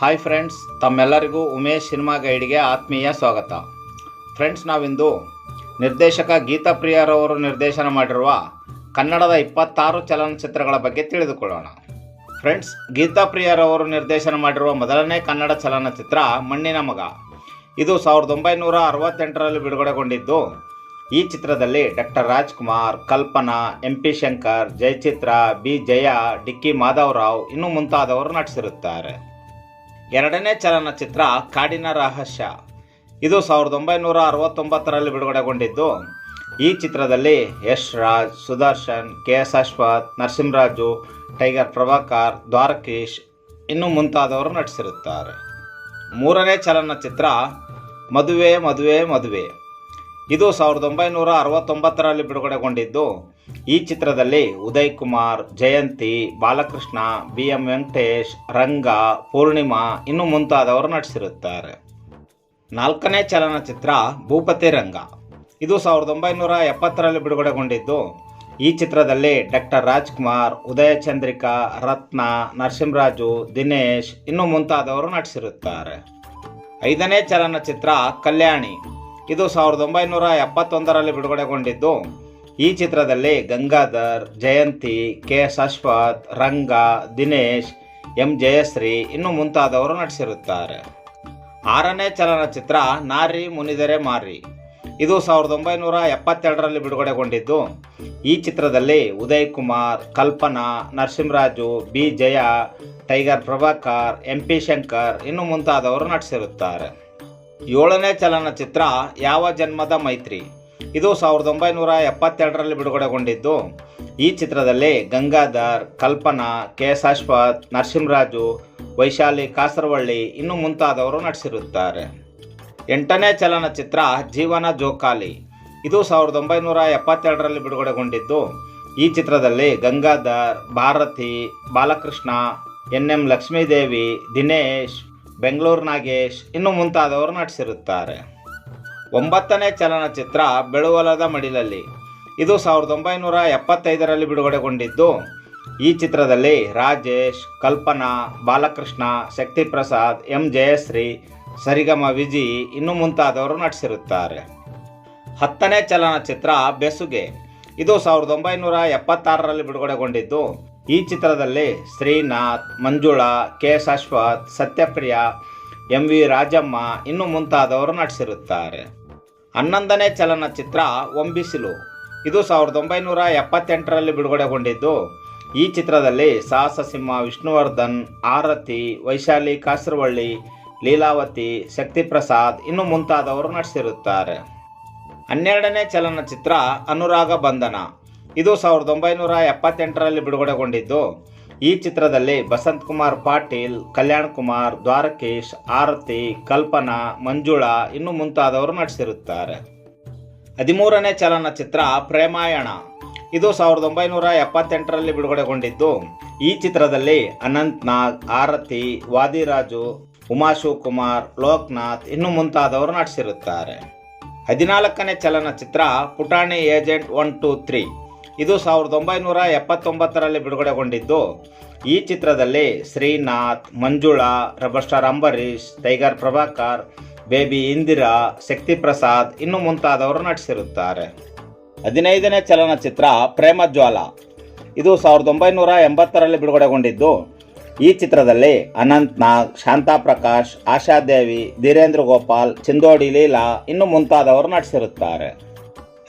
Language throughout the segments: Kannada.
ಹಾಯ್ ಫ್ರೆಂಡ್ಸ್ ತಮ್ಮೆಲ್ಲರಿಗೂ ಉಮೇಶ್ ಸಿನಿಮಾ ಗೈಡ್ಗೆ ಆತ್ಮೀಯ ಸ್ವಾಗತ. ಫ್ರೆಂಡ್ಸ್ ನಾವಿಂದು ನಿರ್ದೇಶಕ ಗೀತಾ ಪ್ರಿಯರವರು ನಿರ್ದೇಶನ ಮಾಡಿರುವ ಕನ್ನಡದ ಇಪ್ಪತ್ತಾರು ಚಲನಚಿತ್ರಗಳ ಬಗ್ಗೆ ತಿಳಿದುಕೊಳ್ಳೋಣ. ಫ್ರೆಂಡ್ಸ್ ಗೀತಾ ಪ್ರಿಯರವರು ನಿರ್ದೇಶನ ಮಾಡಿರುವ ಮೊದಲನೇ ಕನ್ನಡ ಚಲನಚಿತ್ರ ಮಣ್ಣಿನ ಮಗ. ಇದು ಸಾವಿರದ ಒಂಬೈನೂರ ಅರವತ್ತೆಂಟರಲ್ಲಿ ಬಿಡುಗಡೆಗೊಂಡಿದ್ದು, ಈ ಚಿತ್ರದಲ್ಲಿ doctor Rajkumar, Kalpana M P Shankar, Jayachitra, B. Jaya, Dikki Madhavrao ಇನ್ನೂ ಮುಂತಾದವರು ನಟಿಸಿರುತ್ತಾರೆ. ಎರಡನೇ ಚಲನಚಿತ್ರ ಕಾಡಿನ ರಹಸ್ಯ. ಇದು ಸಾವಿರದ ಒಂಬೈನೂರ ಅರವತ್ತೊಂಬತ್ತರಲ್ಲಿ ಬಿಡುಗಡೆಗೊಂಡಿದ್ದು. ಈ ಚಿತ್ರದಲ್ಲಿ Yash Raj, Sudarshan, K S Ashwath, Narasimharaju, Tiger Prabhakar, Dwarakish ಇನ್ನು ಮುಂತಾದವರು ನಟಿಸಿರುತ್ತಾರೆ. ಮೂರನೇ ಚಲನಚಿತ್ರ ಮದುವೆ ಮದುವೆ ಮದುವೆ. ಇದು ಸಾವಿರದ ಒಂಬೈನೂರ ಅರವತ್ತೊಂಬತ್ತರಲ್ಲಿ ಬಿಡುಗಡೆಗೊಂಡಿದ್ದು. ಈ ಚಿತ್ರದಲ್ಲಿ ಉದಯ್ ಕುಮಾರ್ ಜಯಂತಿ, ಬಾಲಕೃಷ್ಣ ಬಿ ಎಂ ವೆಂಕಟೇಶ್, ರಂಗ, ಪೂರ್ಣಿಮಾ ಇನ್ನು ಮುಂತಾದವರು ನಟಿಸಿರುತ್ತಾರೆ. ನಾಲ್ಕನೇ ಚಲನಚಿತ್ರ ಭೂಪತಿ ರಂಗ. ಇದು ಸಾವಿರದ ಒಂಬೈನೂರ ಎಪ್ಪತ್ತರಲ್ಲಿ ಬಿಡುಗಡೆಗೊಂಡಿದ್ದು, ಈ ಚಿತ್ರದಲ್ಲಿ ಡಾಕ್ಟರ್ ರಾಜ್ಕುಮಾರ್ ಉದಯ ಚಂದ್ರಿಕಾ ರತ್ನ, ನರಸಿಂಹರಾಜು, ದಿನೇಶ್ ಇನ್ನು ಮುಂತಾದವರು ನಟಿಸಿರುತ್ತಾರೆ. ಐದನೇ ಚಲನಚಿತ್ರ ಕಲ್ಯಾಣಿ. ಇದು ಸಾವಿರದ ಒಂಬೈನೂರ ಎಪ್ಪತ್ತೊಂದರಲ್ಲಿ ಬಿಡುಗಡೆಗೊಂಡಿದ್ದು ಈ ಚಿತ್ರದಲ್ಲಿ ಗಂಗಾಧರ್, ಜಯಂತಿ, ಕೆ ಅಶ್ವಥ್, ರಂಗ, ದಿನೇಶ್, ಎಂ ಜಯಶ್ರೀ ಇನ್ನು ಮುಂತಾದವರು ನಟಿಸಿರುತ್ತಾರೆ. ಆರನೇ ಚಲನಚಿತ್ರ ನಾರಿ ಮುನಿದರೆ ಮಾರಿ. ಇದು ಸಾವಿರದ ಒಂಬೈನೂರ ಎಪ್ಪತ್ತೆರಡರಲ್ಲಿ ಬಿಡುಗಡೆಗೊಂಡಿದ್ದು. ಈ ಚಿತ್ರದಲ್ಲಿ Uday Kumar Kalpana, Narasimharaju, B Jaya, Tiger Prabhakar, M P Shankar ಇನ್ನು ಮುಂತಾದವರು ನಟಿಸಿರುತ್ತಾರೆ. ಏಳನೇ ಚಲನಚಿತ್ರ ಯಾವ ಜನ್ಮದ ಮೈತ್ರಿ? ಇದು ಸಾವಿರದ ಒಂಬೈನೂರ ಎಪ್ಪತ್ತೆರಡರಲ್ಲಿ ಬಿಡುಗಡೆಗೊಂಡಿದ್ದು. ಈ ಚಿತ್ರದಲ್ಲಿ ಗಂಗಾಧರ್, ಕಲ್ಪನಾ ಕೆ ಎಸ್ ಅಶ್ವಥ್ ನರಸಿಂಹರಾಜು, ವೈಶಾಲಿ, ಕಾಸರವಳ್ಳಿ ಇನ್ನು ಮುಂತಾದವರು ನಟಿಸಿರುತ್ತಾರೆ. ಎಂಟನೇ ಚಲನಚಿತ್ರ ಜೀವನ ಜೋಕಾಲಿ. ಇದು ಸಾವಿರದ ಒಂಬೈನೂರ ಎಪ್ಪತ್ತೆರಡರಲ್ಲಿ ಬಿಡುಗಡೆಗೊಂಡಿದ್ದು. ಈ ಚಿತ್ರದಲ್ಲಿ ಗಂಗಾಧರ್, ಭಾರತಿ, ಬಾಲಕೃಷ್ಣ ಎನ್ ಎಂ ಲಕ್ಷ್ಮೀದೇವಿ, ದಿನೇಶ್, ಬೆಂಗಳೂರು ನಾಗೇಶ್ ಇನ್ನು ಮುಂತಾದವರು ನಟಿಸಿರುತ್ತಾರೆ. ಒಂಬತ್ತನೇ ಚಲನಚಿತ್ರ ಬೆಳುವಲದ ಮಡಿಲಲ್ಲಿ. ಇದು ಸಾವಿರದ ಒಂಬೈನೂರ ಎಪ್ಪತ್ತೈದರಲ್ಲಿ ಬಿಡುಗಡೆಗೊಂಡಿದ್ದು. ಈ ಚಿತ್ರದಲ್ಲಿ ರಾಜೇಶ್, ಕಲ್ಪನಾ, ಬಾಲಕೃಷ್ಣ ಶಕ್ತಿ ಪ್ರಸಾದ್ ಎಂ ಜಯಶ್ರೀ, ಸರಿಗಮ ವಿಜಿ ಇನ್ನು ಮುಂತಾದವರು ನಟಿಸಿರುತ್ತಾರೆ. ಹತ್ತನೇ ಚಲನಚಿತ್ರ ಬೆಸುಗೆ. ಇದು ಸಾವಿರದ ಒಂಬೈನೂರ ಎಪ್ಪತ್ತಾರರಲ್ಲಿ ಬಿಡುಗಡೆಗೊಂಡಿದ್ದು. ಈ ಚಿತ್ರದಲ್ಲಿ Srinath, Manjula, K Ashwath, Sathyapriya, M V Rajamma ಇನ್ನು ಮುಂತಾದವರು ನಟಿಸಿರುತ್ತಾರೆ. ಹನ್ನೊಂದನೇ ಚಲನಚಿತ್ರ ಒಂಬಿಸಿಲು. ಇದು ಸಾವಿರದ ಒಂಬೈನೂರ ಎಪ್ಪತ್ತೆಂಟರಲ್ಲಿ ಬಿಡುಗಡೆಗೊಂಡಿದ್ದು. ಈ ಚಿತ್ರದಲ್ಲಿ ಸಾಹಸ ಸಿಂಹ ವಿಷ್ಣುವರ್ಧನ್, ಆರತಿ, ವೈಶಾಲಿ ಕಾಸರವಳ್ಳಿ, ಲೀಲಾವತಿ, ಶಕ್ತಿಪ್ರಸಾದ್ ಇನ್ನು ಮುಂತಾದವರು ನಟಿಸಿರುತ್ತಾರೆ. ಹನ್ನೆರಡನೇ ಚಲನಚಿತ್ರ ಅನುರಾಗ ಬಂಧನ. ಇದು ಸಾವಿರದ ಒಂಬೈನೂರ ಎಪ್ಪತ್ತೆಂಟರಲ್ಲಿ ಬಿಡುಗಡೆಗೊಂಡಿದ್ದು. ಈ ಚಿತ್ರದಲ್ಲಿ ಬಸಂತ್ ಕುಮಾರ್ ಪಾಟೀಲ್, ಕಲ್ಯಾಣ್ ಕುಮಾರ್, ದ್ವಾರಕೇಶ್, ಆರತಿ, ಕಲ್ಪನಾ, ಮಂಜುಳಾ ಇನ್ನು ಮುಂತಾದವರು ನಟಿಸಿರುತ್ತಾರೆ. ಹದಿಮೂರನೇ ಚಲನಚಿತ್ರ ಪ್ರೇಮಾಯಣ. ಇದು ಸಾವಿರದ ಒಂಬೈನೂರ ಎಪ್ಪತ್ತೆಂಟರಲ್ಲಿ ಬಿಡುಗಡೆಗೊಂಡಿದ್ದು. ಈ ಚಿತ್ರದಲ್ಲಿ ಅನಂತ್ ನಾಗ್ ಆರತಿ, ವಾದಿರಾಜು ಉಮಾಶಿವಕುಮಾರ್ ಲೋಕ್ನಾಥ್ ಇನ್ನು ಮುಂತಾದವರು ನಟಿಸಿರುತ್ತಾರೆ. ಹದಿನಾಲ್ಕನೇ ಚಲನಚಿತ್ರ ಪುಟಾಣಿ ಏಜೆಂಟ್ ಒನ್ ಟೂ ತ್ರೀ. ಇದು ಸಾವಿರದ ಒಂಬೈನೂರ ಎಪ್ಪತ್ತೊಂಬತ್ತರಲ್ಲಿ ಬಿಡುಗಡೆಗೊಂಡಿದ್ದು. ಈ ಚಿತ್ರದಲ್ಲಿ Srinath, Manjula Rebel Star Ambareesh Tiger Prabhakar, Baby Indira Shakti Prasad ಇನ್ನು ಮುಂತಾದವರು ನಟಿಸಿರುತ್ತಾರೆ. ಹದಿನೈದನೇ ಚಲನಚಿತ್ರ ಪ್ರೇಮಜ್ವಾಲ ಇದು ಸಾವಿರದ ಒಂಬೈನೂರ ಎಂಬತ್ತರಲ್ಲಿ ಬಿಡುಗಡೆಗೊಂಡಿದ್ದು. ಈ ಚಿತ್ರದಲ್ಲಿ ಅನಂತ್ ನಾಗ್, ಶಾಂತಾ ಪ್ರಕಾಶ್ ಆಶಾದೇವಿ ಧೀರೇಂದ್ರ ಗೋಪಾಲ್, ಚಿಂದೋಡಿ ಲೀಲಾ ಇನ್ನು ಮುಂತಾದವರು ನಟಿಸಿರುತ್ತಾರೆ.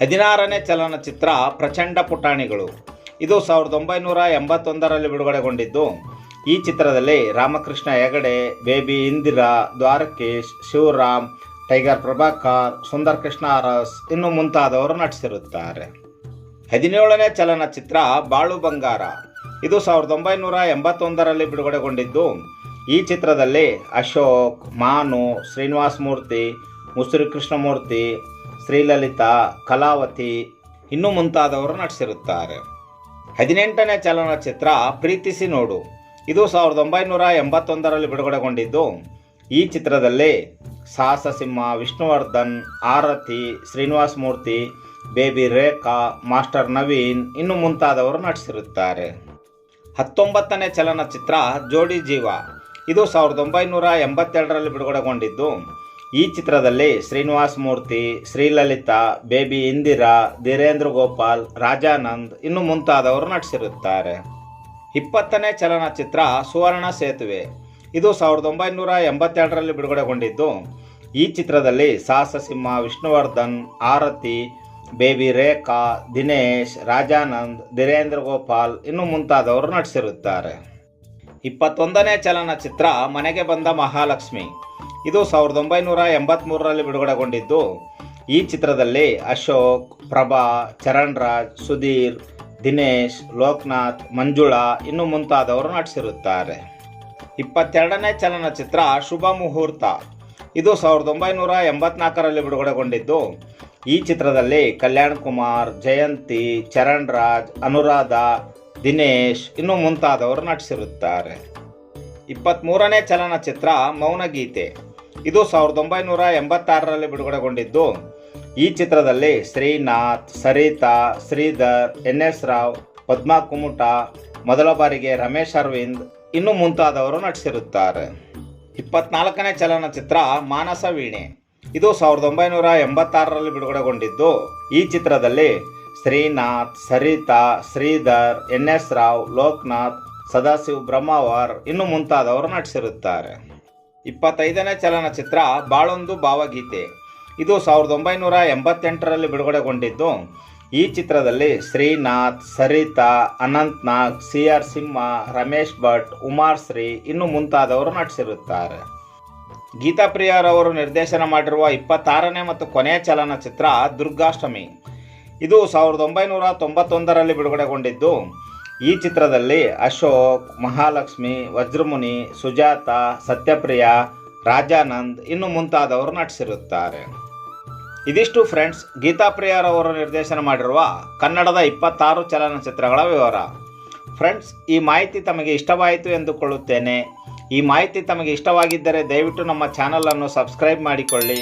ಹದಿನಾರನೇ ಚಲನಚಿತ್ರ ಪ್ರಚಂಡ ಪುಟಾಣಿಗಳು. ಇದು ಸಾವಿರದ ಒಂಬೈನೂರ ಎಂಬತ್ತೊಂದರಲ್ಲಿ ಬಿಡುಗಡೆಗೊಂಡಿದ್ದು. ಈ ಚಿತ್ರದಲ್ಲಿ ರಾಮಕೃಷ್ಣ ಹೆಗಡೆ, ಬೇಬಿ ಇಂದಿರಾ, ದ್ವಾರಕೇಶ್, ಶಿವರಾಮ್, ಟೈಗರ್ ಪ್ರಭಾಕರ್, ಸುಂದರ್ ಕೃಷ್ಣ ಅರಸ್ ಇನ್ನು ಮುಂತಾದವರು ನಟಿಸಿರುತ್ತಾರೆ. ಹದಿನೇಳನೇ ಚಲನಚಿತ್ರ ಬಾಳು ಬಂಗಾರ. ಇದು ಸಾವಿರದ ಒಂಬೈನೂರ ಎಂಬತ್ತೊಂದರಲ್ಲಿ ಬಿಡುಗಡೆಗೊಂಡಿದ್ದು. ಈ ಚಿತ್ರದಲ್ಲಿ ಅಶೋಕ್, ಮಾನು, ಶ್ರೀನಿವಾಸ ಮೂರ್ತಿ, ಮುಸುರಿ ಕೃಷ್ಣಮೂರ್ತಿ ಶ್ರೀಲಲಿತಾ, ಕಲಾವತಿ ಇನ್ನು ಮುಂತಾದವರು ನಟಿಸಿರುತ್ತಾರೆ. ಹದಿನೆಂಟನೇ ಚಲನಚಿತ್ರ ಪ್ರೀತಿಸಿ ನೋಡು. ಇದು ಸಾವಿರದ ಒಂಬೈನೂರ ಎಂಬತ್ತೊಂದರಲ್ಲಿ ಬಿಡುಗಡೆಗೊಂಡಿದ್ದು. ಈ ಚಿತ್ರದಲ್ಲಿ ಸಾಹಸಸಿಂಹ ವಿಷ್ಣುವರ್ಧನ್, ಆರತಿ, ಶ್ರೀನಿವಾಸ ಮೂರ್ತಿ, ಬೇಬಿ ರೇಖಾ, ಮಾಸ್ಟರ್ ನವೀನ್ ಇನ್ನು ಮುಂತಾದವರು ನಟಿಸಿರುತ್ತಾರೆ. ಹತ್ತೊಂಬತ್ತನೇ ಚಲನಚಿತ್ರ ಜೋಡಿ ಜೀವ. ಇದು ಸಾವಿರದ ಒಂಬೈನೂರ ಎಂಬತ್ತೆರಡರಲ್ಲಿ ಬಿಡುಗಡೆಗೊಂಡಿದ್ದು. ಈ ಚಿತ್ರದಲ್ಲಿ ಶ್ರೀನಿವಾಸ್ ಮೂರ್ತಿ, ಶ್ರೀಲಲಿತಾ, ಬೇಬಿ ಇಂದಿರಾ ಧೀರೇಂದ್ರ ಗೋಪಾಲ್, ರಾಜಾನಂದ್ ಇನ್ನು ಮುಂತಾದವರು ನಟಿಸಿರುತ್ತಾರೆ. ಇಪ್ಪತ್ತನೇ ಚಲನಚಿತ್ರ ಸುವರ್ಣ ಸೇತುವೆ. ಇದು ಸಾವಿರದ ಒಂಬೈನೂರ ಎಂಬತ್ತೆರಡರಲ್ಲಿ ಬಿಡುಗಡೆಗೊಂಡಿದ್ದು, ಈ ಚಿತ್ರದಲ್ಲಿ ಸಾಹಸಸಿಂಹ ವಿಷ್ಣುವರ್ಧನ್, ಆರತಿ, ಬೇಬಿ ರೇಖಾ, ದಿನೇಶ್, ರಾಜಾನಂದ್ ಧೀರೇಂದ್ರ ಗೋಪಾಲ್ ಇನ್ನು ಮುಂತಾದವರು ನಟಿಸಿರುತ್ತಾರೆ. ಇಪ್ಪತ್ತೊಂದನೇ ಚಲನಚಿತ್ರ ಮನೆಗೆ ಬಂದ ಮಹಾಲಕ್ಷ್ಮಿ. ಇದು ಸಾವಿರದ ಒಂಬೈನೂರ ಎಂಬತ್ತ್ಮೂರರಲ್ಲಿ ಬಿಡುಗಡೆಗೊಂಡಿದ್ದು. ಈ ಚಿತ್ರದಲ್ಲಿ ಅಶೋಕ್, ಪ್ರಭಾ ಚರಣ್ ರಾಜ್ ಸುಧೀರ್, ದಿನೇಶ್, ಲೋಕನಾಥ್, ಮಂಜುಳಾ ಇನ್ನು ಮುಂತಾದವರು ನಟಿಸಿರುತ್ತಾರೆ. ಇಪ್ಪತ್ತೆರಡನೇ ಚಲನಚಿತ್ರ ಶುಭ ಮುಹೂರ್ತ. ಇದು ಸಾವಿರದ ಒಂಬೈನೂರ ಎಂಬತ್ನಾಲ್ಕರಲ್ಲಿ ಬಿಡುಗಡೆಗೊಂಡಿದ್ದು. ಈ ಚಿತ್ರದಲ್ಲಿ ಕಲ್ಯಾಣ್ ಕುಮಾರ್, ಜಯಂತಿ ಚರಣ್ ರಾಜ್ ಅನುರಾಧ ದಿನೇಶ್ ಇನ್ನು ಮುಂತಾದವರು ನಟಿಸಿರುತ್ತಾರೆ. ಇಪ್ಪತ್ತ್ಮೂರನೇ ಚಲನಚಿತ್ರ ಮೌನಗೀತೆ ಇದು ಸಾವಿರದ ಒಂಬೈನೂರ ಎಂಬತ್ತಾರರಲ್ಲಿ ಬಿಡುಗಡೆಗೊಂಡಿದ್ದು. ಈ ಚಿತ್ರದಲ್ಲಿ ಶ್ರೀನಾಥ್, ಸರಿತಾ, ಶ್ರೀಧರ್, ಎನ್ ಎಸ್ ರಾವ್, ಪದ್ಮಾ ಕುಮುಟ, ಮೊದಲ ಬಾರಿಗೆ ರಮೇಶ್ ಅರವಿಂದ್ ಇನ್ನು ಮುಂತಾದವರು ನಟಿಸಿರುತ್ತಾರೆ. ಇಪ್ಪತ್ನಾಲ್ಕನೇ ಚಲನಚಿತ್ರ ಮಾನಸ ವೀಣೆ. ಇದು ಸಾವಿರದ ಒಂಬೈನೂರ ಎಂಬತ್ತಾರರಲ್ಲಿ ಬಿಡುಗಡೆಗೊಂಡಿದ್ದು. ಈ ಚಿತ್ರದಲ್ಲಿ ಶ್ರೀನಾಥ್, ಸರಿತಾ, ಶ್ರೀಧರ್ ಎನ್ ಎಸ್ ರಾವ್, ಲೋಕನಾಥ್, ಸದಾಶಿವ್ ಬ್ರಹ್ಮಾವರ್ ಇನ್ನು ಮುಂತಾದವರು ನಟಿಸಿರುತ್ತಾರೆ. ಇಪ್ಪತ್ತೈದನೇ ಚಲನಚಿತ್ರ ಬಾಳೊಂದು ಭಾವಗೀತೆ. ಇದು ಸಾವಿರದ ಒಂಬೈನೂರ ಎಂಬತ್ತೆಂಟರಲ್ಲಿ ಬಿಡುಗಡೆಗೊಂಡಿದ್ದು, ಈ ಚಿತ್ರದಲ್ಲಿ Srinath, Saritha, Anantnag C R Simha, Ramesh Bhat, Umashree ಇನ್ನು ಮುಂತಾದವರು ನಟಿಸಿರುತ್ತಾರೆ. ಗೀತಾ ಪ್ರಿಯರವರು ನಿರ್ದೇಶನ ಮಾಡಿರುವ ಇಪ್ಪತ್ತಾರನೇ ಮತ್ತು ಕೊನೆಯ ಚಲನಚಿತ್ರ ದುರ್ಗಾಷ್ಟಮಿ. ಇದು ಸಾವಿರದ ಒಂಬೈನೂರ ತೊಂಬತ್ತೊಂದರಲ್ಲಿ ಬಿಡುಗಡೆಗೊಂಡಿದ್ದು. ಈ ಚಿತ್ರದಲ್ಲಿ ಅಶೋಕ್, ಮಹಾಲಕ್ಷ್ಮಿ, ವಜ್ರಮುನಿ, ಸುಜಾತ, ಸತ್ಯಪ್ರಿಯ, ರಾಜಾನಂದ್ ಇನ್ನು ಮುಂತಾದವರು ನಟಿಸಿರುತ್ತಾರೆ. ಇದಿಷ್ಟು ಫ್ರೆಂಡ್ಸ್, ಗೀತಾ ಪ್ರಿಯರವರು ನಿರ್ದೇಶನ ಮಾಡಿರುವ ಕನ್ನಡದ ಇಪ್ಪತ್ತಾರು ಚಲನಚಿತ್ರಗಳ ವಿವರ. ಫ್ರೆಂಡ್ಸ್, ಈ ಮಾಹಿತಿ ತಮಗೆ ಇಷ್ಟವಾಯಿತು ಎಂದುಕೊಳ್ಳುತ್ತೇನೆ. ಈ ಮಾಹಿತಿ ತಮಗೆ ಇಷ್ಟವಾಗಿದ್ದರೆ ದಯವಿಟ್ಟು ನಮ್ಮ ಚಾನಲನ್ನು ಸಬ್ಸ್ಕ್ರೈಬ್ ಮಾಡಿಕೊಳ್ಳಿ.